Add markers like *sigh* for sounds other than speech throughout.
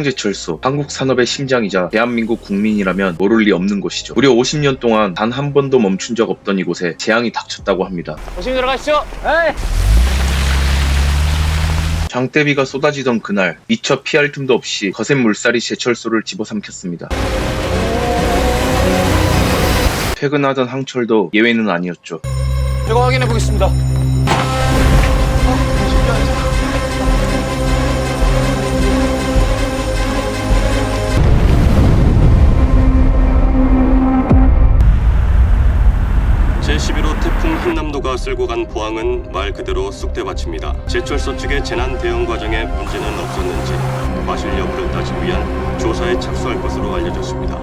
포항제철소, 한국 산업의 심장이자 대한민국 국민이라면 모를 리 없는 곳이죠. 무려 50년 동안 단 한 번도 멈춘 적 없던 이곳에 재앙이 닥쳤다고 합니다. 조심히 들어가시죠. 장대비가 쏟아지던 그날 미처 피할 틈도 없이 거센 물살이 제철소를 집어삼켰습니다. 퇴근하던 항철도 예외는 아니었죠. 제가 확인해 보겠습니다. 한남도가 쓸고 간 포항은 말 그대로 쑥대밭입니다. 제철소 측의 재난 대응 과정에 문제는 없었는지 과실 여부를 따지기 위한 조사에 착수할 것으로 알려졌습니다.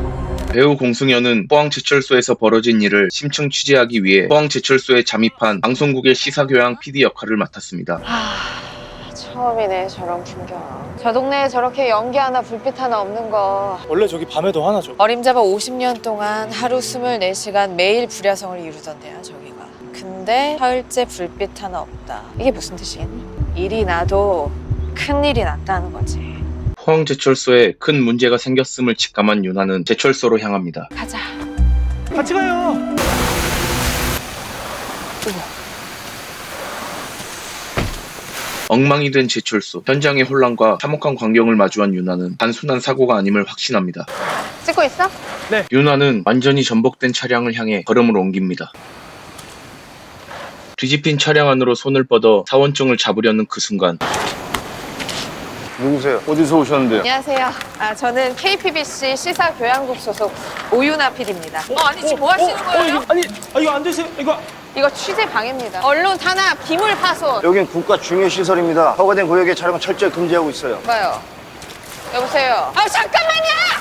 배우 공승현은 포항제철소에서 벌어진 일을 심층 취재하기 위해 포항제철소에 잠입한 방송국의 시사교양 PD 역할을 맡았습니다. 하, 처음이네 저런 풍경. 저 동네에 저렇게 연기 하나 불빛 하나 없는 거. 원래 저기 밤에도 하나죠. 어림잡아 50년 동안 하루 24시간 매일 불야성을 이루던데요 저기가. 근데 사흘째 불빛 하나 없다. 이게 무슨 뜻이겠니? 일이 나도 큰 일이 났다는 거지. 포항 제철소에 큰 문제가 생겼음을 직감한 윤하는 제철소로 향합니다. 가자. 같이 가요. 엉망이 된 제철소, 현장의 혼란과 참혹한 광경을 마주한 윤하는 단순한 사고가 아님을 확신합니다. 찍고 있어? 윤하는 완전히 전복된 차량을 향해 걸음을 옮깁니다. 뒤집힌 차량 안으로 손을 뻗어 사원증을 잡으려는 그 순간 누구세요? 어디서 오셨는데요? 안녕하세요. 아 저는 KPBC 시사교양국 소속 오윤아 PD입니다. 어 아니 지금 뭐 하시는 어, 거예요? 이거, 아니, 아, 이거 안 되세요? 이거 이거 취재 방해입니다. 언론 탄압, 기물 파손. 여긴 국가 중요 시설입니다. 허가된 구역의 촬영은 철저히 금지하고 있어요. 봐요. 여보세요. 아 잠깐만요.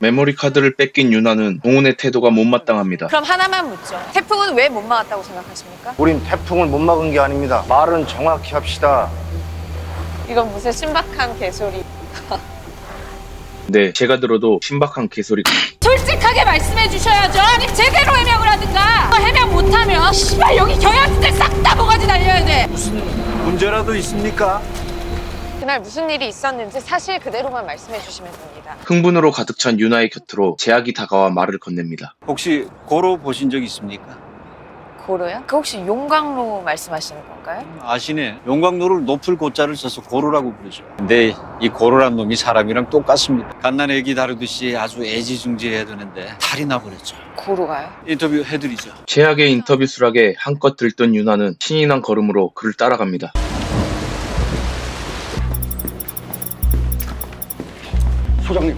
메모리 카드를 뺏긴 윤하는 동훈의 태도가 못마땅합니다. 그럼 하나만 묻죠. 태풍은 왜 못 막았다고 생각하십니까? 우린 태풍을 못 막은 게 아닙니다. 말은 정확히 합시다. 이건 무슨 신박한 개소리. 네, 제가 들어도 신박한 개소리. 솔직하게 말씀해 주셔야죠. 아니 제대로 해명을 하든가. 해명 못하면 씨발 여기 경영진들 싹 다 모가지 날려야 돼. 문제라도 있습니까? 그날 무슨 일이 있었는지 사실 그대로만 말씀해 주시면 됩니다. 흥분으로 가득 찬 윤하의 곁으로 제약이 다가와 말을 건넵니다. 혹시 고로 보신 적 있습니까? 고로요? 그 혹시 용광로 말씀하시는 건가요? 아시네. 용광로를 높을 고자를 써서 고로라고 부르죠. 근데 이 고로란 놈이 사람이랑 똑같습니다. 갓난 애기 다루듯이 아주 애지중지해야 되는데 탈이 나버렸죠. 고로가요? 인터뷰 해드리죠. 제약의 인터뷰 수락에 한껏 들뜬 윤하는 신이 난 걸음으로 그를 따라갑니다. 소장님.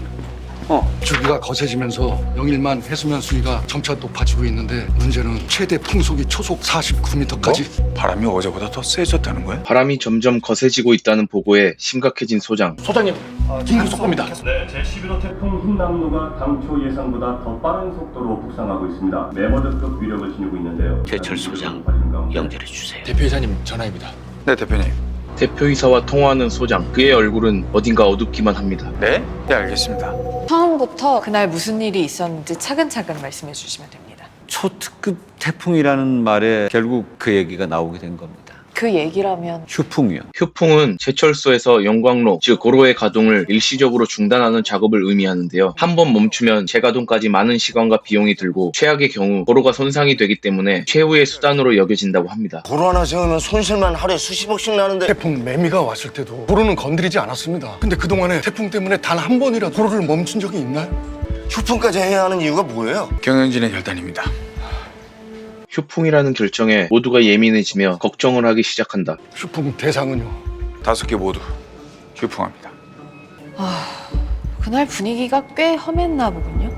어, 주기가 거세지면서 영일만 해수면 수위가 점차 높아지고 있는데 문제는 최대 풍속이 초속 49m까지 바람이 어제보다 더 세졌다는 거야? 바람이 점점 거세지고 있다는 보고에 심각해진 소장. 소장님, 긴급 속보입니다. 네, 제11호 태풍 흰남노가 당초 예상보다 더 빠른 속도로 북상하고 있습니다. 메머드급 위력을 지니고 있는데요. 제철 소장, 연결해 주세요. 대표이사님 전화입니다. 네 대표님. 대표이사와 통화하는 소장. 그의 얼굴은 어딘가 어둡기만 합니다. 네? 네 알겠습니다. 처음부터 그날 무슨 일이 있었는지 차근차근 말씀해 주시면 됩니다. 초특급 태풍이라는 말에 결국 그 얘기가 나오게 된 겁니다. 그 얘기라면 휴풍이요. 휴풍은 제철소에서 영광로, 즉 고로의 가동을 일시적으로 중단하는 작업을 의미하는데요. 한 번 멈추면 재가동까지 많은 시간과 비용이 들고 최악의 경우 고로가 손상이 되기 때문에 최후의 수단으로 여겨진다고 합니다. 도로 하나 세우면 손실만 하루에 수십억씩 나는데 태풍 매미가 왔을 때도 도로는 건드리지 않았습니다. 근데 그동안에 태풍 때문에 단 한 번이라도 도로를 멈춘 적이 있나요? 휴풍까지 해야 하는 이유가 뭐예요? 경영진의 결단입니다. 휴풍이라는 결정에 모두가 예민해지며 걱정을 하기 시작한다. 휴풍 대상은요. 다섯 개 모두 휴풍합니다. 그날 분위기가 꽤 험했나 보군요.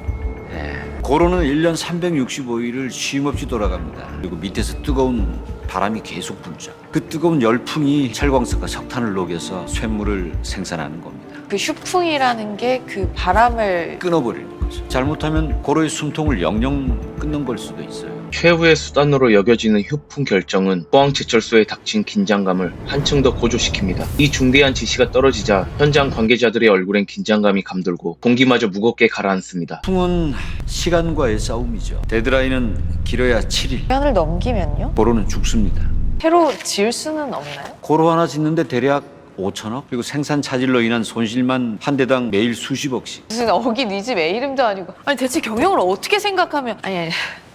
고로는 1년 365일을 쉼 없이 돌아갑니다. 그리고 밑에서 뜨거운 바람이 계속 불죠. 그 뜨거운 열풍이 철광석과 석탄을 녹여서 쇳물을 생산하는 겁니다. 그 휴풍이라는 게 그 바람을 끊어버리는 거죠. 잘못하면 고로의 숨통을 영영 끊는 걸 수도 있어요. 최후의 수단으로 여겨지는 휴풍 결정은 포항 제철소에 닥친 긴장감을 한층 더 고조시킵니다. 이 중대한 지시가 떨어지자 현장 관계자들의 얼굴엔 긴장감이 감돌고 공기마저 무겁게 가라앉습니다. 풍은 시간과의 싸움이죠. 데드라인은 길어야 7일. 시간을 넘기면요? 고로는 죽습니다. 새로 지을 수는 없나요? 고로 하나 짓는데 대략 5천억 그리고 생산 차질로 인한 손실만 한 대당 매일 수십억씩 무슨 어기 니집애 이름도 아니고. 아니 대체 경영을 어떻게 생각하면 아니 아니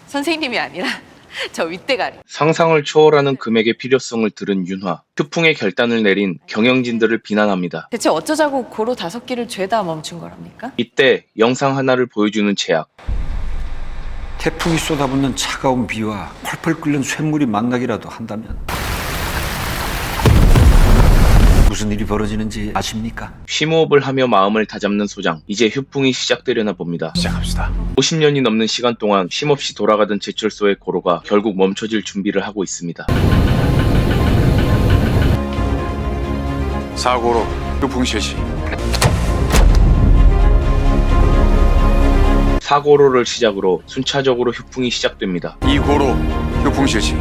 선생님이 아니라 *laughs* 저 윗대가리. 상상을 초월하는 금액의 필요성을 들은 윤화. 휴풍의 결단을 내린 경영진들을 비난합니다. 대체 어쩌자고 고로 다섯 끼를 죄다 멈춘 거랍니까? 이때 영상 하나를 보여주는 제약. 태풍이 쏟아붓는 차가운 비와 펄펄 끓는 쇳물이 만나기라도 한다면 무슨 일이 벌어지는지 아십니까? 심호흡을 하며 마음을 다잡는 소장. 이제 휴풍이 시작되려나 봅니다. 시작합시다. 50년이 넘는 시간 동안 쉼없이 돌아가던 제철소의 고로가 결국 멈춰질 준비를 하고 있습니다. 사고로 휴풍 실시. 사고로를 시작으로 순차적으로 휴풍이 시작됩니다. 이 고로 휴풍 실시.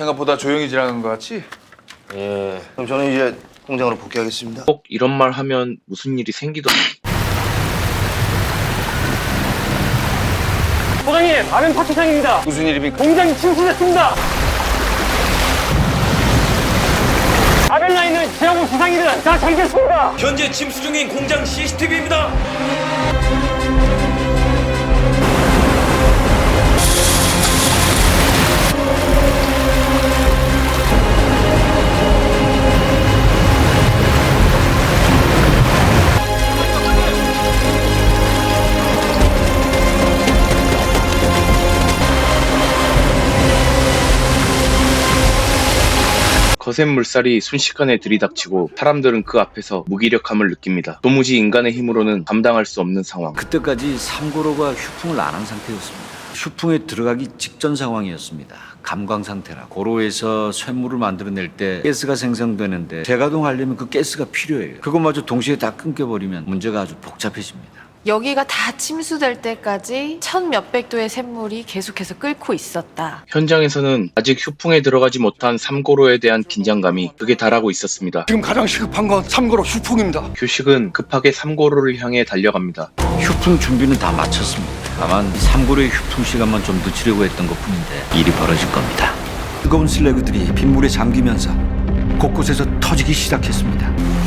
생각보다 조용히 지나간 것 같지? 예. 그럼 저는 이제 공장으로 복귀하겠습니다. 꼭 이런 말 하면 무슨 일이 생기더라. 소장님, 아멘 파트장입니다. 무슨 일입니까? 공장이 침수됐습니다. 아벨 라인은 제하고 부상이든 다 잠겼습니다. 현재 침수 중인 공장 CCTV입니다. 거센 물살이 순식간에 들이닥치고 사람들은 그 앞에서 무기력함을 느낍니다. 도무지 인간의 힘으로는 감당할 수 없는 상황. 그때까지 삼고로가 휴풍을 안 한 상태였습니다. 휴풍에 들어가기 직전 상황이었습니다. 감광 상태라 고로에서 쇳물을 만들어낼 때 가스가 생성되는데 재가동하려면 그 가스가 필요해요. 그것마저 동시에 다 끊겨버리면 문제가 아주 복잡해집니다. 여기가 다 침수될 때까지 천 몇백 도의 샘물이 계속해서 끓고 있었다. 현장에서는 아직 휴풍에 들어가지 못한 삼고로에 대한 긴장감이 극에 달하고 있었습니다. 지금 가장 시급한 건 삼고로 휴풍입니다. 규식은 급하게 삼고로를 향해 달려갑니다. 휴풍 준비는 다 마쳤습니다. 다만 이 삼고로의 휴풍 시간만 좀 늦추려고 했던 것뿐인데 일이 벌어질 겁니다. 뜨거운 슬래그들이 빗물에 잠기면서 곳곳에서 터지기 시작했습니다.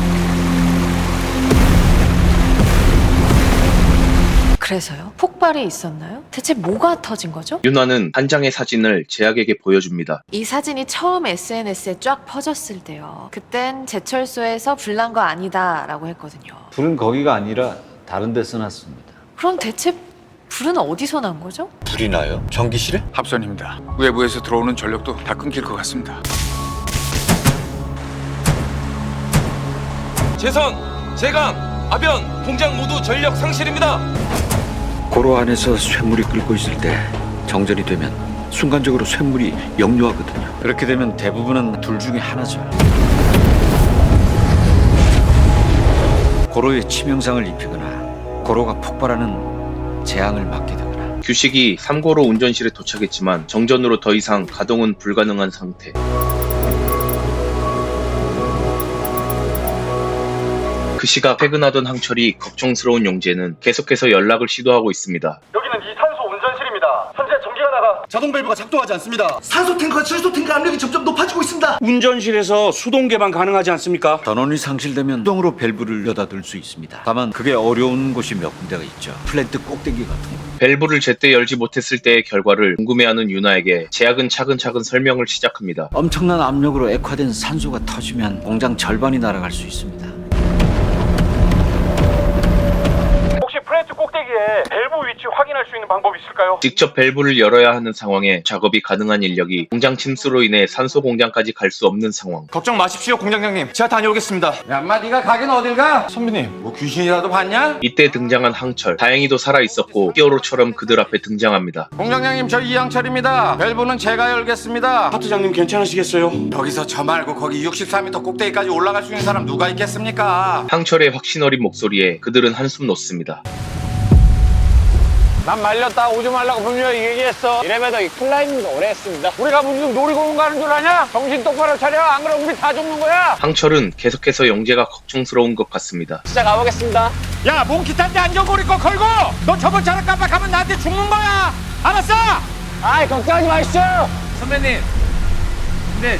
그래서요? 폭발이 있었나요? 대체 뭐가 터진 거죠? 윤화는 한 장의 사진을 제약에게 보여줍니다. 이 사진이 처음 SNS에 쫙 퍼졌을 때요. 그땐 제철소에서 불난 거 아니다라고 했거든요. 불은 거기가 아니라 다른 데 써놨습니다. 그럼 대체 불은 어디서 난 거죠? 불이 나요? 전기실에? 합선입니다. 외부에서 들어오는 전력도 다 끊길 것 같습니다. 재선, 재강, 아변, 공장 모두 전력 상실입니다. 고로 안에서 쇳물이 끓고 있을 때 정전이 되면 순간적으로 쇳물이 역류하거든요. 그렇게 되면 대부분은 둘 중에 하나죠. 고로에 치명상을 입히거나 고로가 폭발하는 재앙을 맞게 되거나 규식이 삼고로 운전실에 도착했지만 정전으로 더 이상 가동은 불가능한 상태. 그 시각 퇴근하던 항철이 걱정스러운 용재는 계속해서 연락을 시도하고 있습니다. 여기는 이산소 운전실입니다. 현재 전기가 나가 자동 밸브가 작동하지 않습니다. 산소 탱크와 질소 탱크 압력이 점점 높아지고 있습니다. 운전실에서 수동 개방 가능하지 않습니까? 전원이 상실되면 수동으로 밸브를 여닫을 수 있습니다. 다만 그게 어려운 곳이 몇 군데가 있죠. 플랜트 꼭대기 같은 거. 밸브를 제때 열지 못했을 때의 결과를 궁금해하는 윤아에게 제약은 차근차근 설명을 시작합니다. 엄청난 압력으로 액화된 산소가 터지면 공장 절반이 날아갈 수 있습니다. 혹시 플랜트 꼭대기에 밸브 확인할 수 있는 방법이 있을까요? 직접 밸브를 열어야 하는 상황에 작업이 가능한 인력이 공장 침수로 인해 산소 공장까지 갈 수 없는 상황. 걱정 마십시오, 공장장님. 제가 다녀오겠습니다. 야마 네가 가긴 어딜 가? 선배님 뭐 귀신이라도 봤냐? 이때 등장한 항철, 다행히도 살아 있었고 히어로처럼 그들 앞에 등장합니다. 공장장님 저 이양철입니다. 밸브는 제가 열겠습니다. 파트장님 괜찮으시겠어요? 여기서 저 말고 거기 64m 꼭대기까지 올라갈 수 있는 사람 누가 있겠습니까? 항철의 확신 어린 목소리에 그들은 한숨 놓습니다. 난 말렸다 오지 말라고 분명히 얘기했어. 이래봬도 이 클라이밍도 오래 했습니다. 우리가 무슨 놀이공원 가는 줄 아냐? 정신 똑바로 차려. 안 그러면 우리 다 죽는 거야. 항철은 계속해서 영재가 걱정스러운 것 같습니다. 진짜 가보겠습니다. 야 몽키 탄데 안전고리 거 걸고 너 저번처럼 깜빡하면 나한테 죽는 거야 알았어? 아이 걱정하지 마시죠 선배님. 근데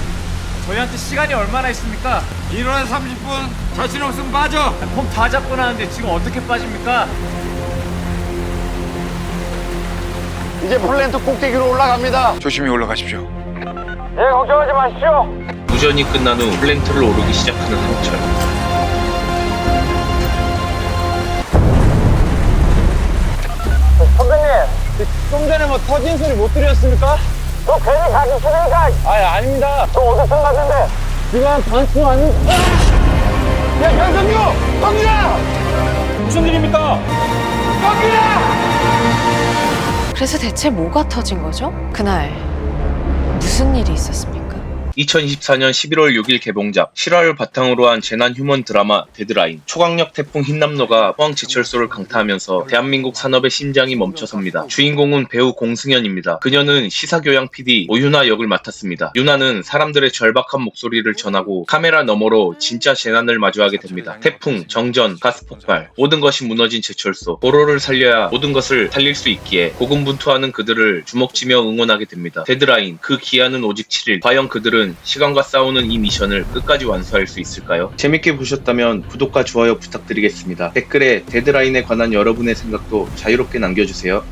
저희한테 시간이 얼마나 있습니까? 1월 30분 자신 없으면 빠져. 폼 다 잡고 나는데 지금 어떻게 빠집니까? 이제 플랜트 꼭대기로 올라갑니다. 조심히 올라가십시오. 예 걱정하지 마시죠 무전이 끝난 후 플랜트를 오르기 시작하는 한철. 선배님 좀 전에 뭐 터진 소리 못 들으셨습니까? 너 괜히 가기 싫으니까 아 아닙니다 너 어디서 갔는데 지금 반쯤 왔는 야 현성규 성규야 무슨 일입니까? 그래서 대체 뭐가 터진 거죠? 그날 무슨 일이 있었습니까? 2024년 11월 6일 개봉작 실화를 바탕으로 한 재난 휴먼 드라마 데드라인 초강력 태풍 흰남노가 포항 제철소를 강타하면서 대한민국 산업의 심장이 멈춰섭니다. 주인공은 배우 공승현입니다. 그녀는 시사교양 PD 오윤아 역을 맡았습니다. 윤아는 사람들의 절박한 목소리를 전하고 카메라 너머로 진짜 재난을 마주하게 됩니다. 태풍, 정전, 가스폭발 모든 것이 무너진 제철소 도로를 살려야 모든 것을 살릴 수 있기에 고군분투하는 그들을 주먹쥐며 응원하게 됩니다. 데드라인 그 기한은 오직 7일 과연 그 들은 시간과 싸우는 이 미션을 끝까지 완수할 수 있을까요? 재밌게 보셨다면 구독과 좋아요 부탁드리겠습니다. 댓글에 데드라인에 관한 여러분의 생각도 자유롭게 남겨주세요.